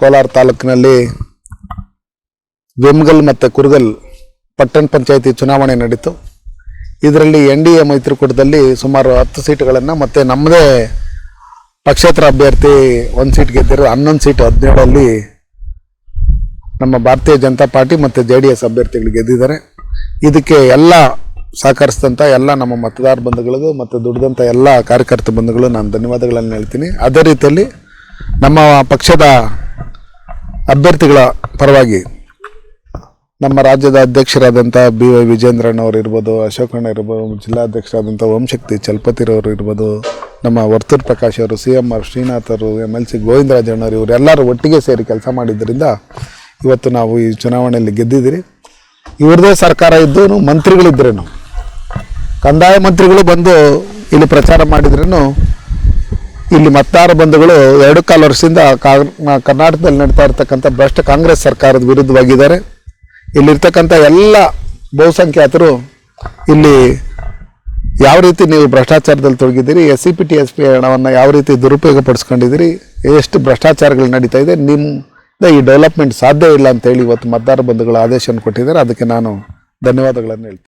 ಕೋಲಾರ ತಾಲೂಕಿನಲ್ಲಿ ವೆಮ್ಗಲ್ ಮತ್ತು ಕುರ್ಗಲ್ ಪಟ್ಟಣ ಪಂಚಾಯಿತಿ ಚುನಾವಣೆ ನಡೀತು. ಇದರಲ್ಲಿ ಎನ್ ಡಿ ಎ ಮೈತ್ರಿಕೂಟದಲ್ಲಿ ಸುಮಾರು ಹತ್ತು ಸೀಟುಗಳನ್ನು ಮತ್ತು ನಮ್ಮದೇ ಪಕ್ಷೇತರ ಅಭ್ಯರ್ಥಿ ಒಂದು ಸೀಟ್ ಗೆದ್ದಿರೋ ಹನ್ನೊಂದು ಸೀಟು ಹದಿನೇಳಲ್ಲಿ ನಮ್ಮ ಭಾರತೀಯ ಜನತಾ ಪಾರ್ಟಿ ಮತ್ತು ಜೆ ಡಿ ಎಸ್ ಅಭ್ಯರ್ಥಿಗಳು ಗೆದ್ದಿದ್ದಾರೆ. ಇದಕ್ಕೆ ಎಲ್ಲ ಸಹಕರಿಸಿದಂಥ ಎಲ್ಲ ನಮ್ಮ ಮತದಾರ ಬಂಧುಗಳಿಗೂ ಮತ್ತು ದುಡಿದಂಥ ಎಲ್ಲ ಕಾರ್ಯಕರ್ತ ಬಂಧುಗಳು ನಾನು ಧನ್ಯವಾದಗಳನ್ನು ಹೇಳ್ತೀನಿ. ಅದೇ ರೀತಿಯಲ್ಲಿ ನಮ್ಮ ಪಕ್ಷದ ಅಭ್ಯರ್ಥಿಗಳ ಪರವಾಗಿ ನಮ್ಮ ರಾಜ್ಯದ ಅಧ್ಯಕ್ಷರಾದಂಥ ಬಿ ವೈ ವಿಜೇಂದ್ರಣ್ಣವ್ರು ಇರ್ಬೋದು ಅಶೋಕಣ್ಣ ಇರ್ಬೋದು, ಜಿಲ್ಲಾಧ್ಯಕ್ಷರಾದಂಥ ಓಂಶಕ್ತಿ ಚಲಪತಿರವರು ಇರ್ಬೋದು, ನಮ್ಮ ವರ್ತೂರ್ ಪ್ರಕಾಶ್ ಅವರು ಸಿ ಎಂ ಆರ್ ಶ್ರೀನಾಥರು ಎಂ ಎಲ್ ಸಿ ಗೋವಿಂದರಾಜಣ್ಣವರು ಇವರೆಲ್ಲರೂ ಒಟ್ಟಿಗೆ ಸೇರಿ ಕೆಲಸ ಮಾಡಿದ್ದರಿಂದ ಇವತ್ತು ನಾವು ಈ ಚುನಾವಣೆಯಲ್ಲಿ ಗೆದ್ದಿದ್ದೀರಿ. ಇವ್ರದೇ ಸರ್ಕಾರ ಇದ್ದು ಮಂತ್ರಿಗಳಿದ್ರೇನು? ಕಂದಾಯ ಮಂತ್ರಿಗಳು ಬಂದು ಇಲ್ಲಿ ಪ್ರಚಾರ ಮಾಡಿದ್ರೂ ಇಲ್ಲಿ ಮತದಾರ ಬಂಧುಗಳು ಎರಡು ಕಾಲು ವರ್ಷದಿಂದ ಕರ್ನಾಟಕದಲ್ಲಿ ನಡೀತಾ ಇರ್ತಕ್ಕಂಥ ಭ್ರಷ್ಟ ಕಾಂಗ್ರೆಸ್ ಸರ್ಕಾರದ ವಿರುದ್ಧವಾಗಿದ್ದಾರೆ. ಇಲ್ಲಿರ್ತಕ್ಕಂಥ ಎಲ್ಲ ಬಹುಸಂಖ್ಯಾತರು ಇಲ್ಲಿ ಯಾವ ರೀತಿ ನೀವು ಭ್ರಷ್ಟಾಚಾರದಲ್ಲಿ ತೊಡಗಿದ್ದೀರಿ S C P T S P ಹಣವನ್ನು ಯಾವ ರೀತಿ ದುರುಪಯೋಗ ಪಡಿಸ್ಕೊಂಡಿದ್ದೀರಿ ಎಷ್ಟು ಭ್ರಷ್ಟಾಚಾರಗಳು ನಡೀತಾ ಇದೆ ನಿಮ್ಮ ಈ ಡೆವಲಪ್ಮೆಂಟ್ ಸಾಧ್ಯ ಇಲ್ಲ ಅಂತೇಳಿ ಇವತ್ತು ಮತದಾರ ಬಂಧುಗಳು ಆದೇಶವನ್ನು ಕೊಟ್ಟಿದ್ದಾರೆ. ಅದಕ್ಕೆ ನಾನು ಧನ್ಯವಾದಗಳನ್ನು ಹೇಳ್ತೀನಿ.